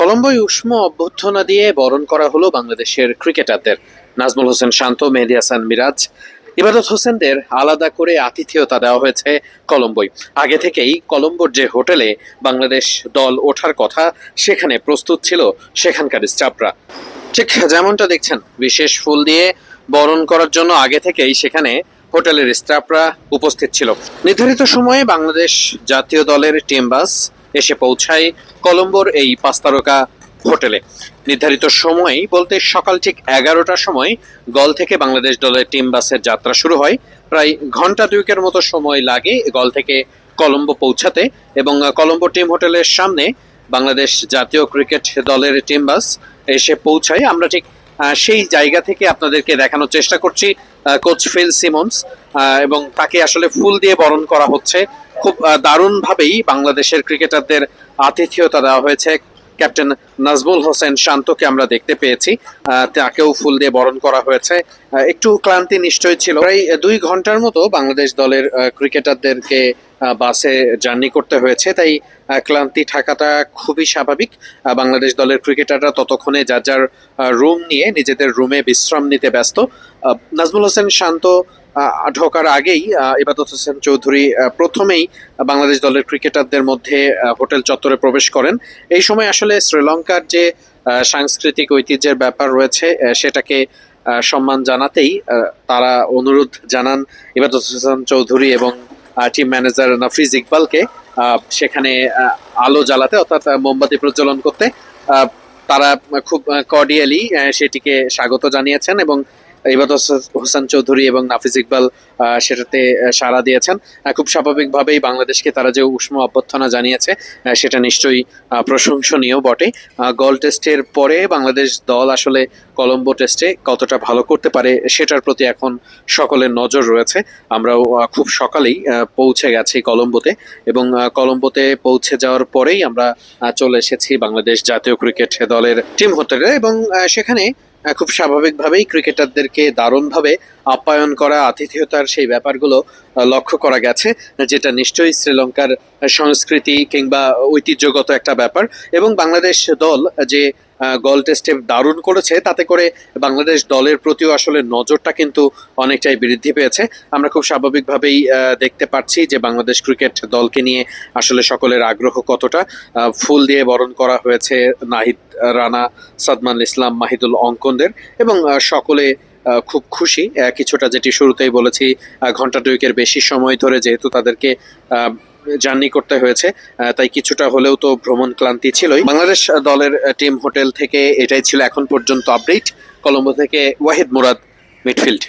কলম্বোয় উষ্ম অভ্যর্থনা দিয়ে বরণ করা হলো বাংলাদেশের ক্রিকেটারদের। নাজমুল হোসেন শান্ত, মেহেদি হাসান মিরাজ, ইবাদত হোসেনদের আলাদা করে আতিথেয়তা দেওয়া হয়েছে কলম্বোয়। আগে থেকেই কলম্বোর যে হোটেলে বাংলাদেশ দল ওঠার কথা সেখানে প্রস্তুত ছিল সেখানকার স্টাফরা। ঠিক যেমনটা দেখছেন, বিশেষ ফুল দিয়ে বরণ করার জন্য আগে থেকেই সেখানে হোটেলের স্টাফরা উপস্থিত ছিল। নির্ধারিত সময়ে বাংলাদেশ জাতীয় দলের টিম বাস এসে পৌঁছায় কলম্বোর এই পাঁচ তারকা হোটেলে। নির্ধারিত সময় বলতে সকাল ঠিক এগারোটার সময় গল থেকে বাংলাদেশ দলের টিম বাসের যাত্রা শুরু হয়। প্রায় ঘণ্টা দুয়েকের মতো সময় লাগে গল থেকে কলম্বো পৌঁছাতে এবং কলম্বো টিম হোটেলের সামনে বাংলাদেশ জাতীয় ক্রিকেট দলের টিম বাস এসে পৌঁছায়। আমরা ঠিক সেই জায়গা থেকে আপনাদেরকে দেখানোর চেষ্টা করছি কোচ ফিল সিমন্স এবং তাকে আসলে ফুল দিয়ে বরণ করা হচ্ছে খুব দারুণভাবেই বাংলাদেশের ক্রিকেটারদের আতিথেয়তা দেওয়া হয়েছে। ক্যাপ্টেন নাজবুল হোসেন শান্তকে আমরা দেখতে পেয়েছি। তাকেও ফুল দিয়ে বরণ করা হয়েছে। একটু ক্লান্তি নিশ্চয়ই ছিল। প্রায় দুই ঘণ্টার মতো বাংলাদেশ দলের ক্রিকেটারদেরকে বাসে জার্নি করতে হয়েছে, তাই ক্লান্তি থাকাটা খুবই স্বাভাবিক। বাংলাদেশ দলের ক্রিকেটাররা ততক্ষণে যার যার রুম নিয়ে নিজেদের রুমে বিশ্রাম নিতে ব্যস্ত। নাজমুল হোসেন শান্ত ঢোকার আগেই ইবাদত হোসেন চৌধুরী প্রথমেই বাংলাদেশ দলের ক্রিকেটারদের মধ্যে হোটেল চত্বরে প্রবেশ করেন। এই সময় আসলে শ্রীলঙ্কার যে সাংস্কৃতিক ঐতিহ্যের ব্যাপার রয়েছে সেটাকে সম্মান জানাতেই তারা অনুরোধ জানান ইবাদত হোসেন চৌধুরী এবং টিম ম্যানেজার নাফিজ ইকবালকে সেখানে আলো জ্বালাতে, অর্থাৎ মোমবাতি প্রজ্বলন করতে। তারা খুব কর্ডিয়ালি সেটিকে স্বাগত জানিয়েছেন এবং ইবাদত হোসেন চৌধুরী এবং নাফিজ ইকবাল সেটাতে সাড়া দিয়েছেন। খুব স্বাভাবিকভাবেই বাংলাদেশকে তারা যে উষ্ম অভ্যর্থনা জানিয়েছে সেটা নিশ্চয়ই প্রশংসনীয় বটে। গল টেস্টের পরে বাংলাদেশ দল আসলে কলম্বো টেস্টে কতটা ভালো করতে পারে, সেটার প্রতি এখন সকলের নজর রয়েছে। আমরাও খুব সকালেই পৌঁছে গেছি কলম্বোতে এবং কলম্বোতে পৌঁছে যাওয়ার পরেই আমরা চলে এসেছি বাংলাদেশ জাতীয় ক্রিকেট দলের টিম হোটেলে এবং সেখানে খুব স্বাভাবিকভাবেই ক্রিকেটারদেরকে দারুণভাবে আপ্যায়ন করা, আতিথেয়তার সেই ব্যাপারগুলো লক্ষ্য করা গেছে, যেটা নিশ্চয়ই শ্রীলঙ্কার সংস্কৃতি কিংবা ঐতিহ্যগত একটা ব্যাপার। এবং বাংলাদেশ দল যে গল টেস্টে দারুণ করেছে। তাতে করে বাংলাদেশ দলের প্রতিও আসলে নজরটা কিন্তু অনেকটাই বৃদ্ধি পেয়েছে। আমরা খুব স্বাভাবিকভাবেই দেখতে পাচ্ছি যে বাংলাদেশ ক্রিকেট দলকে নিয়ে আসলে সকলের আগ্রহ কতটা। ফুল দিয়ে বরণ করা হয়েছে নাহিদ রানা, সাদমান ইসলাম, মাহিদুল অঙ্কনদের এবং সকলে খুব খুশি। কিছুটা যেটি শুরুতেই বলেছি ঘণ্টা দুয়েকের বেশি সময় ধরে যেহেতু তাদেরকে জার্নি করতে হয়েছে তাই কিছুটা হলেও তো ভ্রমণ ক্লান্তি ছিলই। বাংলাদেশ দলের টিম হোটেল থেকে এটাই ছিল এখন পর্যন্ত আপডেট। কলম্বো থেকে ওয়াহিদ মুরাদ, মিডফিল্ড।